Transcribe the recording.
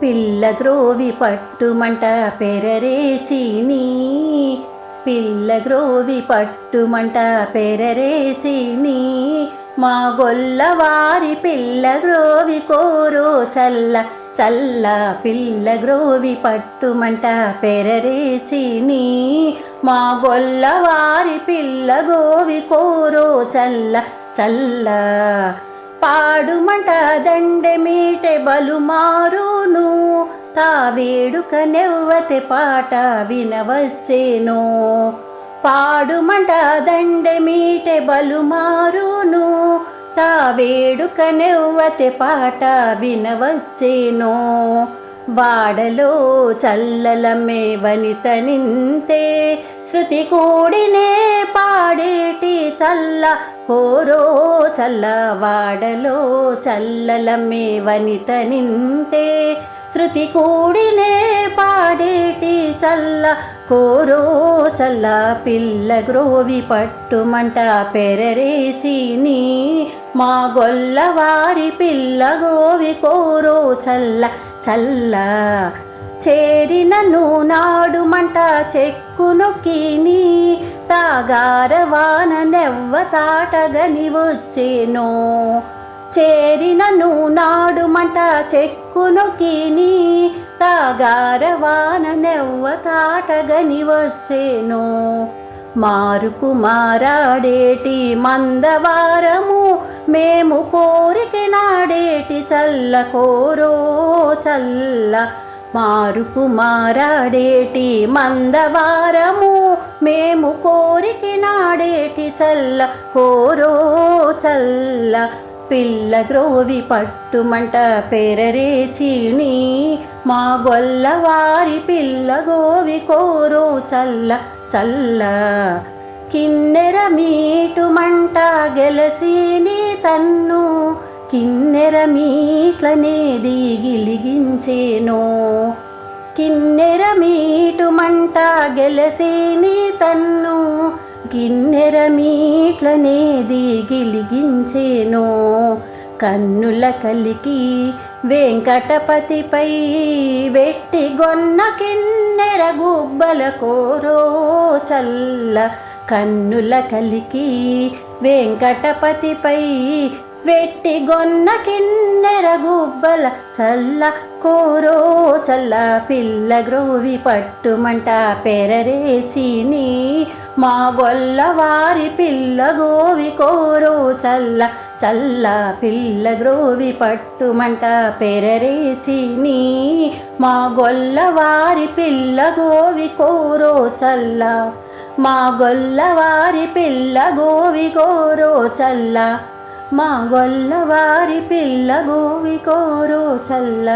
పిల్ల గ్రోవి పట్టుమంట పెరరేచిని పిల్ల గ్రోవి పట్టుమంట పెరరేచిని మా గొల్లవారి పిల్ల గ్రోవి కోరో చల్ల చల్ల పిల్ల గ్రోవి పట్టుమంట పెరరేచిని మా గొల్లవారి పిల్ల గోవి కోరో చల్ల చల్ల పాడుమంట దండె మీటె బలుమారు తా వేడుక నెవ్వతే పాట వినవచ్చేనో. పాడుమంట దండె మీటె బలుమారును. తా వేడుక నెవ్వతే పాట వినవచ్చేనో. వాడలో చల్లలమే వనిత నింతే. శృతి కూడినే పాడేటి చల్ల. కోరో చల్ల వాడలో చల్లలమే వనిత నింతే. శృతి కూడినే పాడేటి చల్ల కోరో చల్ల పిల్ల గ్రోవి పట్టుమంట పెరరేచిని మా గొల్లవారి పిల్ల గోవి కోరో చల్ల చల్ల చేరినను నాడు మంట చెక్కు నొక్కిని. తాగారవాన నెవ్వ తాటగని వచ్చేనో. చేరినను నాడు మంట చెక్కు నొక్కిని తాగారవాన నెవ్వ తాటగని వచ్చేనో. మారుకు మారాడేటి మందవారము మేము కోరిక నాడేటి చల్ల కోరో చల్ల. మారుకు మారాడేటి మందవారము మేము కోరిక నాడేటి చల్ల కోరో చల్ల. పిల్ల గ్రోవి పట్టుమంట పెరరేచిని మా గొల్లవారి పిల్ల గోవి కోరో చల్ల చల్ల. కిన్నెర మీటు మంట గెలసిని తన్ను. కిన్నెర మీట్లనే దిగిలిగించేనో. కిన్నెర మీటు మంట గెలసిని తన్ను. కిన్నెర మీట్లనేది దిగిలిగించేనో. కన్నుల కలికి వెంకటపతిపై వెట్టి గొన్న కిన్నెర గుబ్బల కోరో చల్ల. కన్నుల కలికి వెంకటపతిపై వెట్టి గొన్న కిన్నెర గుబ్బల చల్ల కోరో చల్ల పిల్ల గ్రోవి పట్టుమంట పెరరేచిని మా గొల్లవారి పిల్ల గోవి కోరో చల్ల చల్ల పిల్ల గ్రోవి పట్టుమంట పెరరేచిని మా గొల్లవారి పిల్ల గోవి కోరో చల్ల మా గొల్లవారి పిల్ల గోవి కోరో చల్ల మా గొల్లవారి పిల్ల గోవి కోరో చల్ల.